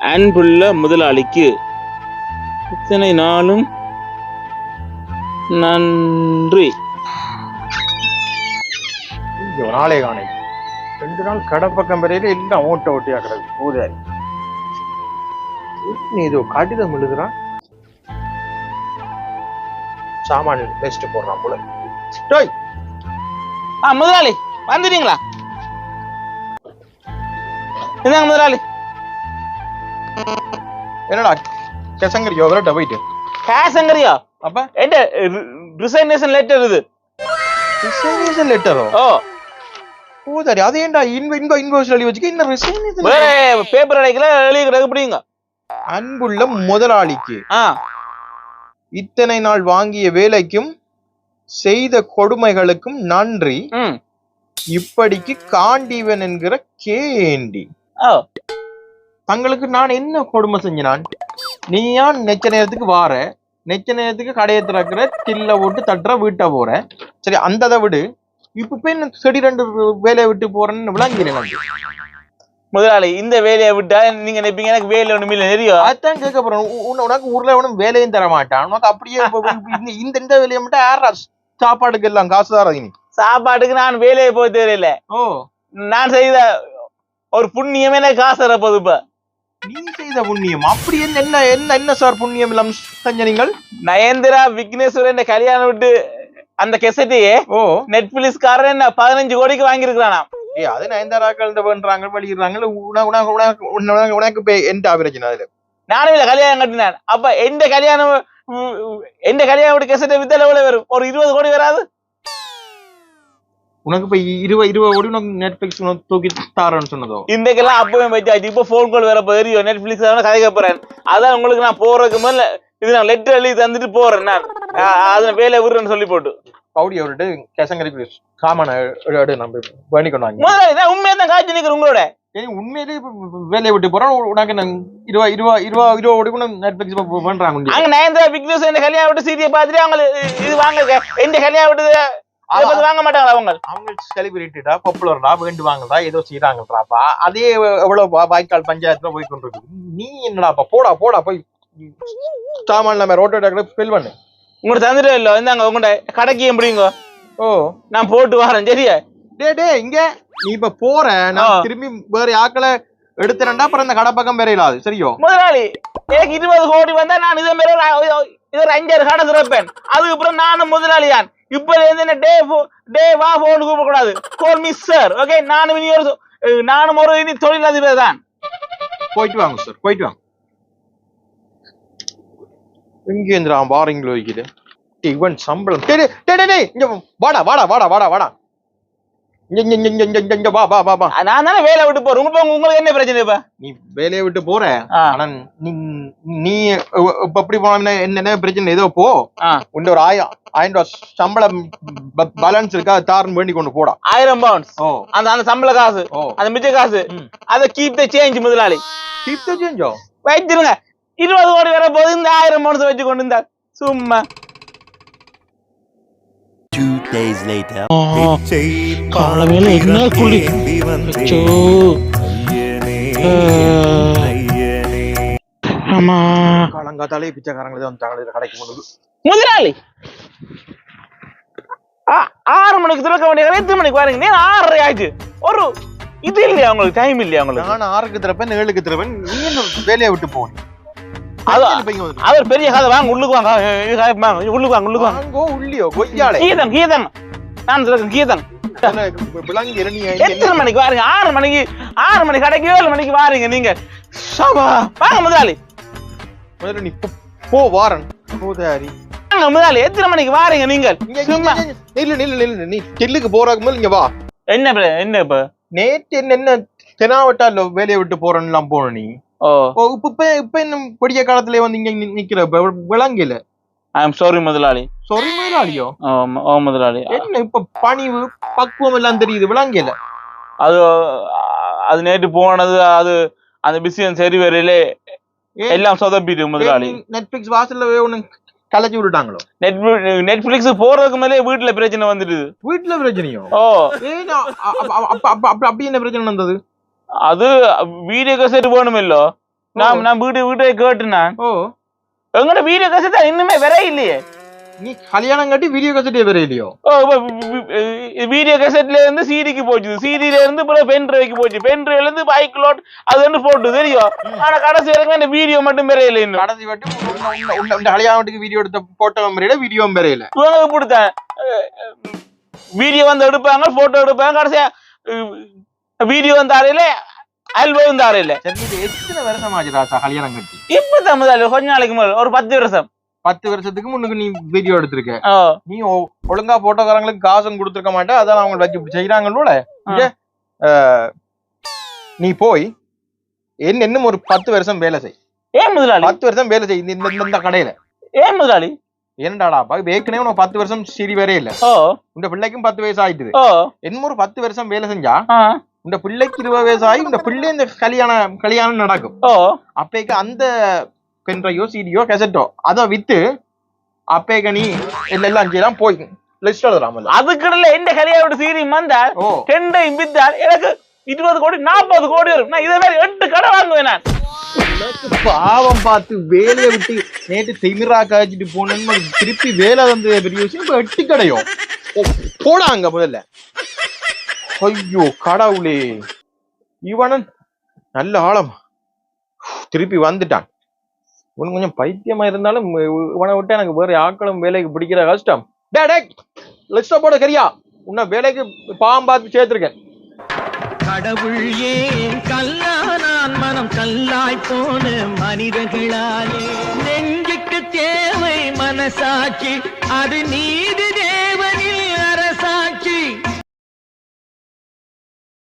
அன்புள்ள முதலாளிக்கு இத்தனை நாளும் நன்றி. ஒரு நாளே காணை ரெண்டு நாள் கடை பக்கம் வரையில எல்லாம் ஓட்ட ஓட்டியா கிடக்கு. பூதாரி நீ ஏதோ கடிதம் எழுதுறான். சாமான் பெஸ்ட் போடுறான் போல. டேய்! ஆ முதலாளி வந்துட்டீங்களா? இந்தாங்க முதலாளி. என்னடா கேசங்கரியா? அப்ப? என்ன ரிசைனேஷன் லெட்டர் இது? ரிசைனேஷன் லெட்டரோ ஓ? பூதாரி அது ஏன்டா இன்வ இன்வ இன்வாய்ஸ் எழுதி வச்சுக்க? இன்னும் ரிசைனேஷன் வேற பேப்பர் அடைக்கல எழுதிக்கிறது அன்புள்ள முதலாளிக்கு இத்தனை நாள் வாங்கிய வேலைக்கும் செய்த கொடுமைகளுக்கும் நன்றி. இப்படிக்கு காண்டீவன் என்கிற கேண்டி தங்களுக்கு நான் என்ன கொடுமை செஞ்சினான்? நீ ஏன் நெச்ச நேரத்துக்கு வார நெச்ச நேரத்துக்கு கடையை திறக்கிற தில்ல விட்டு தட்டுற வீட்டை போற. சரி அந்த அதை விடு. இப்ப போய் செடி ரெண்டு வேலையை விட்டு போறேன்னு விளங்கிறேன். முதலாளி இந்த வேலையை விட்டா நீங்க நினைப்பீங்க எனக்கு வேலை ஒண்ணுமே இல்லை தெரியும் அதான் கேட்க உன்னை- உனக்கு ஊர்ல எவனும் வேலையும் தர மாட்டான். உனக்கு அப்படியே இந்த- இந்த வேலையை மட்டும் யாரா சாப்பாடுக்கு எல்லாம் காசு நீ சாப்பாட்டுக்கு நான் வேலையை போய் தெரியல ஓ. நான் செய்த ஒரு புண்ணியமே எனக்கு காசு தரப்போகுது இப்ப. நீ செய்த புண்ணியம். அப்படி என்ன என்ன என்ன சார் புண்ணியம் எல்லாம் செஞ்ச நீங்கள் நயன்திரா விக்னேஸ்வரன் கல்யாணம் விட்டு அந்த கெசட்டையே ஓ. நெட்ஃபிளிக்ஸ் காரன் என்ன பதினஞ்சு கோடிக்கு வாங்கியிருக்கிறானா ஏ அது நயன்தாராக்கள் பண்றாங்க வெளியிடுறாங்க உனக்கு எந்த பிரச்சனை அதுல நானும் இல்ல கல்யாணம் கட்டினேன். அப்ப எந்த கல்யாணம் எந்த கல்யாணம் விட்டு கெசட்டை வித்தால எவ்வளவு வரும்? ஒரு இருபது கோடி வராது? உனக்கு இப்ப இருபது இருபது கோடி உனக்கு நெட்ஃபிளிக்ஸ் உனக்கு தூக்கி தாரன்னு சொன்னதோ? இன்றைக்கெல்லாம் அப்பவே வச்சாச்சு இப்போ ஃபோன் கால் வேற தெரியும் நெட்ஃபிளிக்ஸ் கதைக்க போறேன். அதான் உங்களுக்கு நான் போறதுக்கு முதல்ல இது நான் லெட்டர் எழுதி தந்துட்டு போறேன் நான். அ- அதுல வேலை விடுறேன்னு சொல்லி போட்டு. பவுடி அவர்கிட்ட கேசங்கரி சாமான எடு நம்ம பண்ணி கொண்டாங்க உண்மையா தான் காய்ச்சி நிக்கிறேன் உங்களோட. இப்ப வேலையை விட்டு போறோம். உனக்கு நான் இருபது இருபது இருபது இருபது கோடி நெட்ஃபிளிக்ஸ் பண்றாங்க. அங்க நயன்தரா விக்னேஸ் இந்த கல்யாணம் விட்டு சீரியை பார்த்துட்டு அவங்க இது வாங்க எந்த கல்யாணம் விட்டு பத்தி வாங்க மாட்டாங்களா அவங்க? அவங்க செலிபிரிட்டிடா பாப்புலர்டா வேண்டுவாங்கடா ஏதோ செய்யறாங்கடாப்பா அதே எவ்வளவு வாய்க்கால் பஞ்சாயத்துல போய் கொண்டிருக்கு நீ என்னடாப்பா போடா போடா போய். சாமான் நம்ம ரோட்டோட ஃபில் பண்ணு. உங்கள்ட்ட தந்துட்டு இல்ல இந்தாங்க உங்கள்ட்ட கடைக்கு எப்படிங்க ஓ. நான் போட்டு வரேன் சரியா? டே டே இங்க. நீ இப்ப போற ஆ. நான் திரும்பி வேற ஆக்களை எடுத்துறேன்டா அப்புறம் இந்த கடை பக்கம் வேற இல்லாது சரியோ? முதலாளி எனக்கு இருபது கோடி வந்தா நான் இதே மாதிரி ஒரு அஞ்சாறு கடை திறப்பேன். அதுக்கப்புறம் நானும் முதலாளியான். இப்ப இருந்து என்ன டே டே வா போன் கூப்பிடக்கூடாது. கோல் மிஸ் சார் ஓகே நானும் இனி ஒரு நானும் ஒரு இனி தொழிலதிபர் தான். போயிட்டு வாங்க சார் போயிட்டு வாங்க. எங்கேந்திரா பாரிங்களோ வைக்குது இவன் சம்பளம் டே டே டே டேய், இங்க வாடா வாடா வாடா வாடா வாடா இங்க இங்க இங்க இங்க இங்க இங்க வா வா வா வா. நான் தானே வேலை விட்டு போறேன். உங்க உங்களுக்கு என்ன பிரச்சனை இப்ப? நீ வேலையை விட்டு போற. ஆனா நீ இப்ப எப்படி போனா என்ன பிரச்சனை? ஏதோ போ. உண்ட ஒரு ஆயிரம் ஆயிரம் ரூபாய் சம்பளம் பேலன்ஸ் இருக்கா? தாரன் வேண்டி கொண்டு போடா. ஆயிரம் பவுண்ட்ஸ் ஓ. அந்த அந்த சம்பள காசு அந்த மிச்ச காசு. அதை கீப் த சேஞ்ச் முதலாளி. கீப் த சேஞ்சோ வச்சிருங்க இருபது கோடி வர போது இந்த ஆயிரம் பவுண்ட்ஸ் வச்சு கொண்டு இருந்தார் சும்மா. Days later. காலவேளை என்ன குளி அச்சோ. ஆமா. காலங்காத்தாலே பிச்சைக்காரங்களே வந்து தங்களை கடைக்கு கொண்டு முதலாளி! ஆ- ஆறு மணிக்கு திறக்க வேண்டிய எத்தனை மணிக்கு பாருங்க நீ ஆறரை ஆச்சு ஒரு இது இல்லையா உங்களுக்கு? டைம் இல்லையா உங்களுக்கு? நான் ஆறுக்கு திறப்பேன் ஏழுக்கு திறப்பேன். நீ வேலையை விட்டு போ ஒரு பெரிய கதை வாங்க உள்ளுக்கு வாங்க. உள்ளுக்கு வாங்க உள்ளுக்கு வாங்க. உள்ளியோ கொய்யாலே. கீதம் கீதம். நான் சொல்றேன் கீதம். எத்தனை மணிக்கு வாருங்க? ஆறு மணிக்கு ஆறு மணி கடைக்கு ஏழு மணிக்கு வாருங்க நீங்க. சபா. வாங்க முதலாளி. முதல்ல நீ போ- வாரன். போதாரி வாங்க முதலாளி. எத்தனை மணிக்கு வாருங்க நீங்கள்? இங்க- நில்லு நில்லு நில்லு. நீ டெல்லுக்கு போறாக்கு முதல்ல இங்க வா. என்ன என்ன இப்ப நேற்று என்ன என்ன தெனாவட்டால வேலையை விட்டு போறேன்னு போன நீ. இப்ப இப்ப என்ன படிக்க காலத்துல வந்து இங்க நிக்கிற விளங்கல ஐ எம் சாரி முதலாளி சொரி முதலாளியோ ஓ முதலாளி என்ன இப்ப பணிவு பக்குவம் எல்லாம் தெரியுது விளங்கல அது அது நேற்று போனது அது அந்த பிசினஸ் சரி வரையில எல்லாம் சொதப்பிட்டு முதலாளி நெட்ஃபிளிக்ஸ் வாசல்ல ஒண்ணு கலைச்சு விட்டுட்டாங்களோ நெட் நெட்ஃபிளிக்ஸ் போறதுக்கு மேலே வீட்டுல பிரச்சனை வந்துடுது வீட்டுல பிரச்சனையோ ஓ அப்படி என்ன பிரச்சனை வந்தது அது வீடியோ கசெட் வேணும் இல்லோ நான் நான் வீடு வீட்டை கேட்டு நான் ஓ. எங்கட வீடியோ கசத்தா இன்னுமே வர இல்லையே நீ கல்யாணம் கட்டி வீடியோ கசட்டே வேற இல்லையோ வீடியோ கசட்ல இருந்து சிடிக்கு போச்சு. சிடில இருந்து அப்புறம் பென் டிரைவ்க்கு போச்சு. பென் டிரைவ்ல இருந்து பைக் லோட் அது வந்து போட்டு தெரியும் ஆனா கடைசி வரைக்கும் இந்த வீடியோ மட்டும் வரையில இன்னும். கடைசி வாட்டி உன்ன- உன்ன- உன்ன- இந்த கல்யாணத்துக்கு வீடியோ எடுத்த போட்டோ வரையில வீடியோ வரையில. இவங்க இப்படித்தான். வீடியோ வந்து எடுப்பாங்க போட்டோ எடுப்பாங்க கடைசியா வீடியோ வந்து அறையில ஆல்பம் வந்து அறையில எத்தனை வருஷம் ஆச்சு ராசா கல்யாணம் கட்டி? இப்ப தமிழ் கொஞ்ச நாளைக்கு முதல்ல ஒரு பத்து வருஷம். பத்து வருஷத்துக்கு முன்னுக்கு நீ வீடியோ எடுத்திருக்க. நீ ஒழுங்கா போட்டோக்காரங்களுக்கு காசும் கொடுத்துருக்க மாட்டே அதான் அவங்க வச்சு இப்படி செய்யறாங்களோட நீ போய் என்ன இன்னும் ஒரு பத்து வருஷம் வேலை செய். ஏன் முதலாளி? பத்து வருஷம் வேலை செய் இந்த இந்த- கடையில. ஏன் முதலாளி? என்னடாடா ஏற்கனவே உனக்கு பத்து வருஷம் சரி வரே இல்ல. இந்த பிள்ளைக்கும் பத்து வயசு ஆயிட்டுது. ஓ. இன்னும் ஒரு பத்து வருஷம் வேலை செஞ்சா இந்த பிள்ளைக்கு இருபது ஆகி இந்த பிள்ளை இந்த கல்யாணம் கல்யாணம் நடக்கும். ஓ. அப்பேக்கு அந்த பென்ட்ரையோ சீடியோ கெசட்டோ அதை வித்து அப்பேக்க நீ எல்லாம் செய்யலாம் போய் லிஸ்ட் எழுதலாம் அதுக்கிடல எந்த கல்யாணோட சீரி வந்தால் ஓ. ரெண்டையும் வித்தால் எனக்கு இருபது கோடி நாற்பது கோடி வரும். நான் இதே மாதிரி எட்டு கடை வாங்குவேன் நான். பாவம் பார்த்து வேலையை விட்டு நேற்று திமிரா காய்ச்சிட்டு போனேன்னு திருப்பி வேலை வந்து பெரிய விஷயம் எட்டு கடையும். போடாங்க முதல்ல. ஐயோ கடவுளே. இவனும் நல்ல ஆழம் திருப்பி வந்துட்டான். இவன் கொஞ்சம் பைத்தியமா இருந்தாலும் இவனை விட்டு எனக்கு வேற ஆட்களும் வேலைக்கு பிடிக்கிற கஷ்டம். டே டே போட கரியா உன்னை வேலைக்கு பாவம் பார்த்து சேர்த்திருக்கேன். கடவுள் ஏன் கல்லானான்? மனம் கல்லாய் போன மனிதர்களாலே. நெஞ்சுக்கு தேவை மனசாட்சி. அது நீதி தேவனில்